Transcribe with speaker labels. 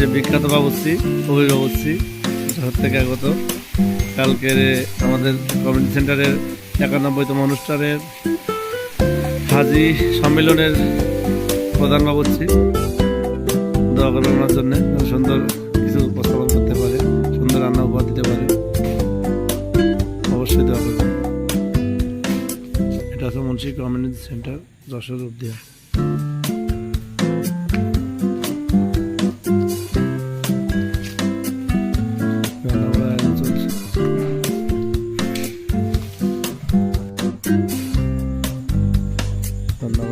Speaker 1: যে বিখ্যাত বাবুশ্রী অভির বাবুশ্রী শহর থেকে আগত। কালকের আমাদের কমিউনিটি সেন্টারের একানব্বইতম অনুষ্ঠানের হাজি সম্মেলনের প্রধান বাবুশ্রী দোয়া করবেন ওনার জন্য সুন্দর কিছু উপস্থাপন করতে পারে, সুন্দর রান্না উপহার দিতে পারে। অবশ্যই দোয়া করবেন। এটা হচ্ছে মুন্সি কমিউনিটি সেন্টার যশোর উদ্যান Cuando